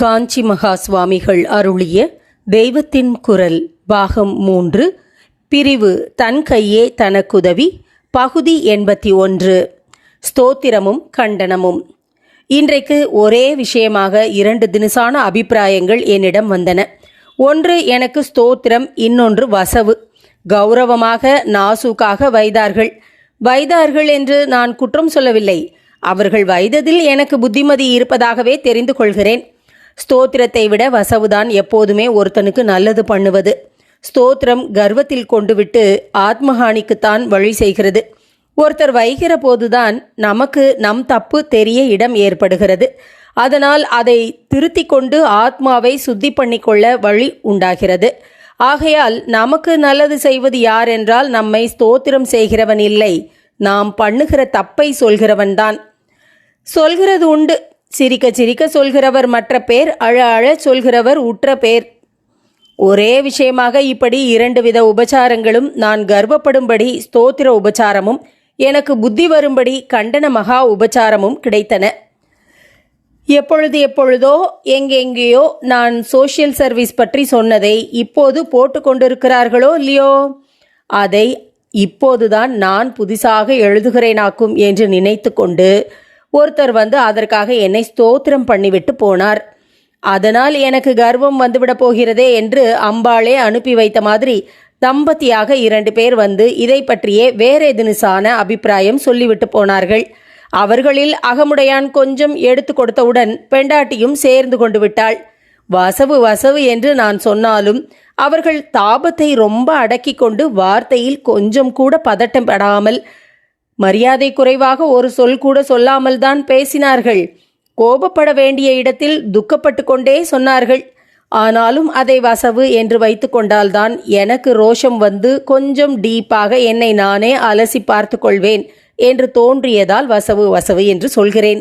காஞ்சி மகா சுவாமிகள் அருளிய தெய்வத்தின் குரல் பாகம் மூன்று பிரிவு தன் கையே தனக்குதவி பகுதி எண்பத்தி ஒன்று. ஸ்தோத்திரமும் கண்டனமும். இன்றைக்கு ஒரே விஷயமாக இரண்டு தினசான அபிப்பிராயங்கள் என்னிடம் வந்தன. ஒன்று எனக்கு ஸ்தோத்திரம் இன்னொன்று வசவு. கௌரவமாக நாசூக்காக வைதார்கள். வைதார்கள் என்று நான் குற்றம் சொல்லவில்லை. அவர்கள் வைத்ததில் எனக்கு புத்திமதி இருப்பதாகவே தெரிந்து கொள்கிறேன். ஸ்தோத்திரத்தை விட வசவுதான் எப்போதுமே ஒருத்தனுக்கு நல்லது பண்ணுவது. ஸ்தோத்திரம் கர்வத்தில் கொண்டு விட்டு ஆத்மஹானிக்குத்தான் வழி செய்கிறது. ஒருத்தர் வைகிற போதுதான் நமக்கு நம் தப்பு தெரிய இடம் ஏற்படுகிறது. அதனால் அதை திருத்தி கொண்டு ஆத்மாவை சுத்தி பண்ணிக்கொள்ள வழி உண்டாகிறது. ஆகையால் நமக்கு நல்லது செய்வது யார் என்றால் நம்மை ஸ்தோத்திரம் செய்கிறவன் இல்லை. நாம் பண்ணுகிற தப்பை சொல்கிறவன்தான். சொல்கிறது உண்டு. சிரிக்க சிரிக்க சொல்கிறவர் மற்ற பேர் அழ அழ சொல்கிறவர் உற்ற பேர். ஒரே விஷயமாக இப்படி இரண்டு வித உபச்சாரங்களும் நான் கர்வப்படும்படி ஸ்தோத்திர உபச்சாரமும் எனக்கு புத்தி வரும்படி கண்டன மகா உபச்சாரமும் கிடைத்தன. எப்பொழுது எப்பொழுதோ எங்கெங்கேயோ நான் சோஷியல் சர்வீஸ் பற்றி சொன்னதை இப்போது போட்டு கொண்டிருக்கிறார்களோ இல்லையோ? அதை இப்போதுதான் நான் புதிசாக எழுதுகிறேனாக்கும் என்று நினைத்து கொண்டு ஒருத்தர் வந்து அதற்காக என்னை ஸ்தோத்திரம் பண்ணிவிட்டு போனார். அதனால் எனக்கு கர்வம் வந்துவிடப் போகிறதே என்று அம்பாளே அனுப்பி வைத்த மாதிரி தம்பதியாக இரண்டு பேர் வந்து இதை பற்றியே வேற தினுசான அபிப்பிராயம் சொல்லிவிட்டு போனார்கள். அவர்களில் அகமுடையான் கொஞ்சம் எடுத்து கொடுத்தவுடன் பெண்டாட்டியும் சேர்ந்து கொண்டு விட்டாள். வசவு வசவு என்று நான் சொன்னாலும் அவர்கள் தாபத்தை ரொம்ப அடக்கி கொண்டு வார்த்தையில் கொஞ்சம் கூட பதட்டம் படாமல் மரியாதை குறைவாக ஒரு சொல் கூட சொல்லாமல் தான் பேசினார்கள். கோபப்பட வேண்டிய இடத்தில் துக்கப்பட்டு கொண்டே சொன்னார்கள். ஆனாலும் அதை வசவு என்று வைத்து கொண்டால்தான் எனக்கு ரோஷம் வந்து கொஞ்சம் டீப்பாக என்னை நானே அலசி பார்த்து கொள்வேன் என்று தோன்றியதால் வசவு வசவு என்று சொல்கிறேன்.